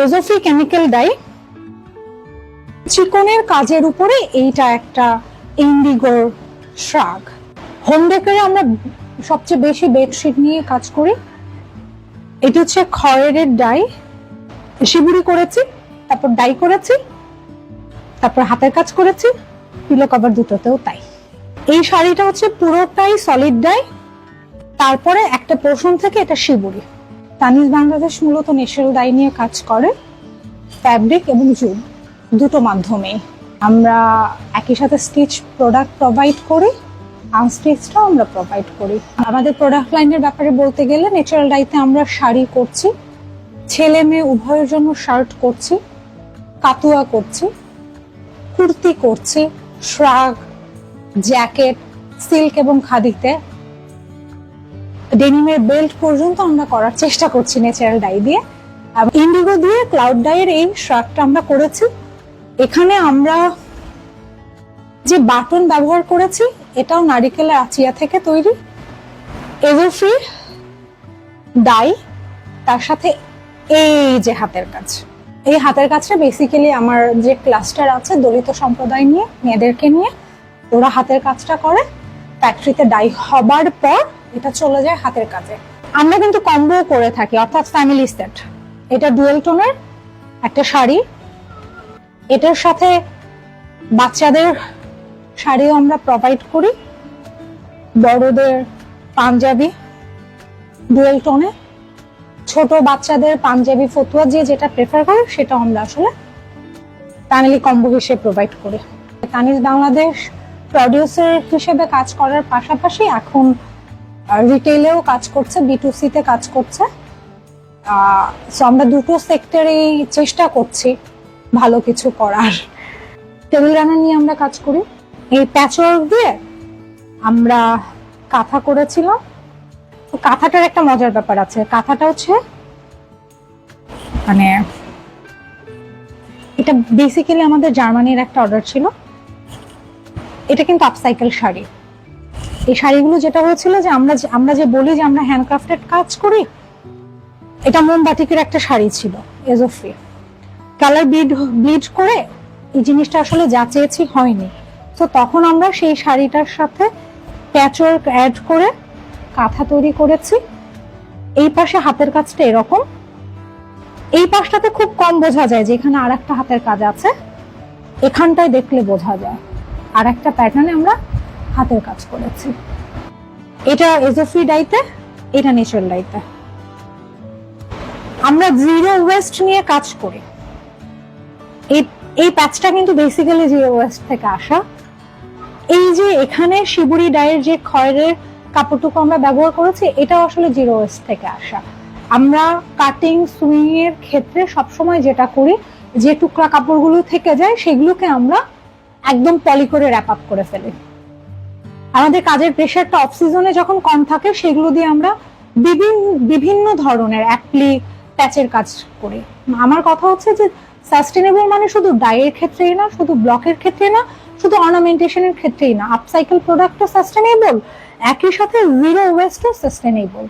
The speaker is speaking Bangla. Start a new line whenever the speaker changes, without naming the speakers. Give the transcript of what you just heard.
এজোফি কেমিক্যাল ডাই, চিকনের কাজের উপরে এইটা একটা ইন্ডিগোর শ্রাগ হোম আমরা সবচেয়ে বেশি বেডশিট নিয়ে কাজ করি। এটি হচ্ছে খয়ের ডাই। শিবুরি করেছি, তারপর ডাই করেছি, তারপর হাতের কাজ করেছি পিলো কভার দুটোতেও তাই। এই শাড়িটা হচ্ছে পুরোটাই সলিড ডাই, তারপরে একটা পোর্শন থেকে এটা শিবুরি। তানিজ বাংলাদেশ মূলত নেশাল ডাই নিয়ে কাজ করে ফ্যাব্রিক এবং জুম দুটো মাধ্যমে আমরা একই সাথে স্টিচ প্রোডাক্ট প্রোভাইড করি আনস্টিচটাও আমরা প্রোভাইড করি। আমাদের প্রোডাক্ট লাইনের ব্যাপারে বলতে গেলে নেচারাল ডাইতে আমরা শাড়ি করছি, ছেলে মেয়ে উভয়ের জন্য শার্ট করছি, কাতুয়া করছি, কুর্তি করছি শ্রাগ জ্যাকেট সিল্ক এবং খাদিতে ডেনিমের বেল্ট পর্যন্ত আমরা করার চেষ্টা করছি ন্যাচারাল ডাই দিয়ে। ইন্ডিগো দিয়ে ক্লাউড ডাইয়ের এই শ্রাগটা আমরা করেছি। এখানে আমরা যে বাটন ব্যবহার করেছি, এটাও নারিকেলের আচিয়া থেকে তৈরি। এভারফ্রি ডাই তার সাথে এই যে হাতের কাজ। এই হাতের কাজটা বেসিক্যালি আমার যে ক্লাস্টার আছে, দলিত সম্প্রদায় নিয়ে, মেয়েদেরকে নিয়ে, ওরা হাতের কাজটা করে। ফ্যাক্টরিতে ডাই হবার পর এটা চলে যায় হাতের কাজে। আমরা কিন্তু কম্বো করে থাকি, অর্থাৎ ফ্যামিলি সেট এটা ডুয়েল টোনের একটা শাড়ি। এটার সাথে বাচ্চাদের শাড়িও আমরা প্রোভাইড করি। বড়দের পাঞ্জাবি ডুয়েল টোনে ছোট বাচ্চাদের পাঞ্জাবি ফতুয়া যে যেটা প্রেফার করে, সেটা আমরা আসলে ফ্যামিলি কম্বো হিসেবে প্রোভাইড করি। তানিজ বাংলাদেশ প্রডিউসার হিসেবে কাজ করার পাশাপাশি এখন রিটেলেও কাজ করছে বিটুসিতে কাজ করছে। সো আমরা দুটো সেক্টরেই চেষ্টা করছি ভালো কিছু করার। টেবিল রানার নিয়ে আমরা কাজ করি। এই প্যাচওয়ার্ক দিয়ে আমরা কাঁথা করেছিলাম। কাঁথাটার একটা মজার ব্যাপার আছে। কাঁথাটা হচ্ছে মানে এটা বেসিক্যালি আমাদের জার্মানির একটা অর্ডার ছিল। এটা কিন্তু আপসাইকেল শাড়ি। এই শাড়িগুলো যেটা হয়েছিল যে আমরা আমরা যে বলি যে আমরা হ্যান্ডক্রাফটেড কাজ করি, এটা মোমবাটিকের একটা শাড়ি ছিল এজোফ্রি কালার ব্লিড ব্লিড করে এই জিনিসটা আসলে যা চেয়েছি হয়নি। তো তখন আমরা সেই শাড়িটার সাথে প্যাচওয়ার্ক অ্যাড করে কাঁথা তৈরি করেছি। এই পাশে হাতের কাজটা এরকম। এই পাশটাতে খুব কম বোঝা যায় যে এখানে আর একটা হাতের কাজ আছে। এখানটায় দেখলে বোঝা যায়। আর একটা প্যাটার্নে আমরা হাতের কাজ করেছি। এটা এজোফ্রি ডাইতে এটা ন্যাচারাল ডাইতে আমরা জিরো ওয়েস্ট নিয়ে কাজ করি। এই প্যাচটা কিন্তু বেসিক্যালি জিরো ওয়েস্ট থেকে আসা। এই যে এখানে শিবুরি ডায়ের যে খয়ের কাপড়টুকু আমরা ব্যবহার করেছি এটা আসলে জিরো ওয়েস্ট থেকে আসা। আমরা কাটিং সুইং এর ক্ষেত্রে সবসময় যেটা করি, যে টুকরা কাপড়গুলো থেকে যায়, সেগুলোকে আমরা একদম পলি করে র্যাপ আপ করে ফেলি। আমাদের কাজের প্রেশারটা অফ সিজনে যখন কম থাকে, সেগুলো দিয়ে আমরা বিভিন্ন বিভিন্ন ধরনের অ্যাপ্লি প্যাচের কাজ করি। আমার কথা হচ্ছে যে সাস্টেনেবল মানে শুধু ডায়ের ক্ষেত্রেই না, শুধু ব্লকের ক্ষেত্রে না, শুধু অর্নামেন্টেশনের ক্ষেত্রেই না। আপসাইকেল প্রোডাক্টও সাস্টেনেবল একই সাথে জিরো ওয়েস্টও সাস্টেনেবল